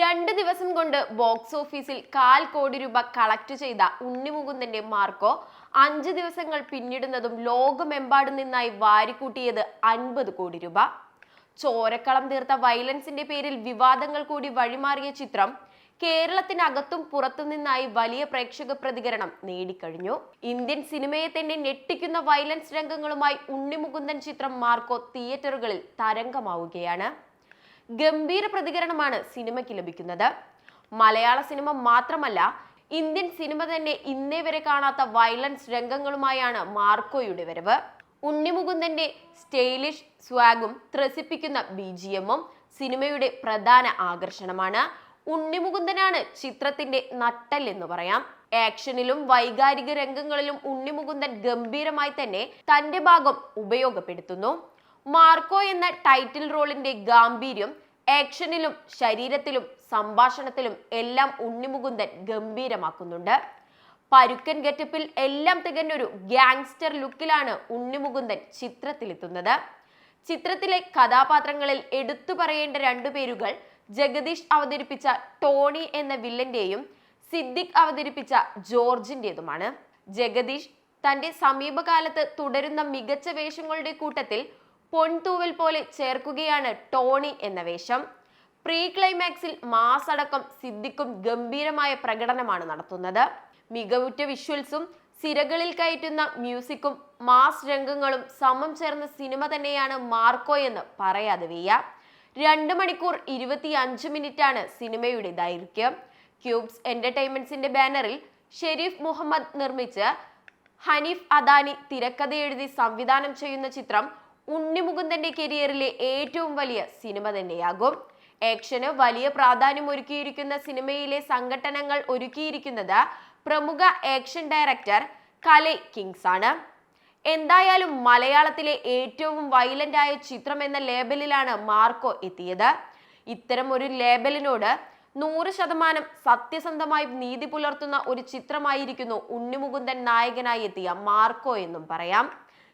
രണ്ട് ദിവസം കൊണ്ട് ബോക്സ് ഓഫീസിൽ കാൽ കോടി രൂപ കളക്ട് ചെയ്ത ഉണ്ണിമുകുന്ദന്റെ മാർക്കോ അഞ്ച് ദിവസങ്ങൾ പിന്നിടുന്നതും ലോകമെമ്പാടും നിന്നായി വാരിക്കൂട്ടിയത് അൻപത് കോടി രൂപ. ചോരക്കളം തീർത്ത വയലൻസിന്റെ പേരിൽ വിവാദങ്ങൾ കൂടി വഴിമാറിയ ചിത്രം കേരളത്തിനകത്തും പുറത്തു നിന്നായി വലിയ പ്രേക്ഷക പ്രതികരണം നേടിക്കഴിഞ്ഞു. ഇന്ത്യൻ സിനിമയെ തന്നെ ഞെട്ടിക്കുന്ന വയലൻസ് രംഗങ്ങളുമായി ഉണ്ണിമുകുന്ദൻ ചിത്രം മാർക്കോ തിയേറ്ററുകളിൽ തരംഗമാവുകയാണ്. ഗംഭീര പ്രതികരണമാണ് സിനിമയ്ക്ക് ലഭിക്കുന്നത്. മലയാള സിനിമ മാത്രമല്ല ഇന്ത്യൻ സിനിമ തന്നെ ഇന്നേ വരെ കാണാത്ത വയലൻസ് രംഗങ്ങളുമായാണ് മാർക്കോയുടെ വരവ്. ഉണ്ണിമുകുന്ദന്റെ സ്റ്റൈലിഷ് സ്വാഗും ത്രസിപ്പിക്കുന്ന ബി ജി എമ്മും സിനിമയുടെ പ്രധാന ആകർഷണമാണ്. ഉണ്ണിമുകുന്ദനാണ് ചിത്രത്തിന്റെ നട്ടൽ എന്ന് പറയാം. ആക്ഷനിലും വൈകാരിക രംഗങ്ങളിലും ഉണ്ണിമുകുന്ദൻ ഗംഭീരമായി തന്നെ തന്റെ ഭാഗം ഉപയോഗപ്പെടുത്തുന്നു. മാർക്കോ എന്ന ടൈറ്റിൽ റോളിന്റെ ഗാംഭീര്യം ആക്ഷനിലും ശരീരത്തിലും സംഭാഷണത്തിലും എല്ലാം ഉണ്ണിമുകുന്ദൻ ഗംഭീരമാക്കുന്നുണ്ട്. പരുക്കൻ ഗെറ്റപ്പിൽ എല്ലാം തികഞ്ഞൊരു ഗ്യാങ്സ്റ്റർ ലുക്കിലാണ് ഉണ്ണിമുകുന്ദൻ ചിത്രത്തിലെത്തുന്നത്. ചിത്രത്തിലെ കഥാപാത്രങ്ങളിൽ എടുത്തു പറയേണ്ട രണ്ടു പേരുകൾ ജഗദീഷ് അവതരിപ്പിച്ച ടോണി എന്ന വില്ലന്റെയും സിദ്ദിഖ് അവതരിപ്പിച്ച ജോർജിന്റേതുമാണ്. ജഗദീഷ് തന്റെ സമീപകാലത്ത് തുടരുന്ന മികച്ച വേഷങ്ങളുടെ കൂട്ടത്തിൽ പൊൻതൂവൽ പോലെ ചേർക്കുകയാണ് ടോണി എന്ന വേഷം. പ്രീ ക്ലൈമാക്സിൽ മാസടക്കം സിദ്ദിഖും ഗംഭീരമായ പ്രകടനമാണ് നടത്തുന്നത്. മികവുറ്റ വിഷ്വൽസും സിരകളിൽ കയറ്റുന്ന മ്യൂസിക്കും മാസ് രംഗങ്ങളും സമം ചേർന്ന സിനിമ തന്നെയാണ് മാർക്കോ എന്ന് പറയാതെ വയ്യ. രണ്ട് മണിക്കൂർ ഇരുപത്തി അഞ്ച് മിനിറ്റാണ് സിനിമയുടെ ദൈർഘ്യം. ക്യൂബ്സ് എന്റർടൈൻമെന്റ്സിന്റെ ബാനറിൽ ഷെരീഫ് മുഹമ്മദ് നിർമ്മിച്ച് ഹനീഫ് അദാനി തിരക്കഥ എഴുതി സംവിധാനം ചെയ്യുന്ന ചിത്രം ഉണ്ണിമുകുന്ദന്റെ കരിയറിലെ ഏറ്റവും വലിയ സിനിമ തന്നെയാകും. ആക്ഷന് വലിയ പ്രാധാന്യം ഒരുക്കിയിരിക്കുന്ന സിനിമയിലെ സംഘട്ടനങ്ങൾ ഒരുക്കിയിരിക്കുന്നത് പ്രമുഖ ആക്ഷൻ ഡയറക്ടർ കലൈ കിങ്സ് ആണ്. എന്തായാലും മലയാളത്തിലെ ഏറ്റവും വയലന്റ് ആയ ചിത്രം എന്ന ലേബലിലാണ് മാർക്കോ എത്തിയത്. ഇത്തരം ഒരു ലേബലിനോട് നൂറ് ശതമാനം സത്യസന്ധമായി നീതി പുലർത്തുന്ന ഒരു ചിത്രമായിരിക്കുന്നു ഉണ്ണിമുകുന്ദൻ നായകനായി എത്തിയ മാർക്കോ എന്നും പറയാം.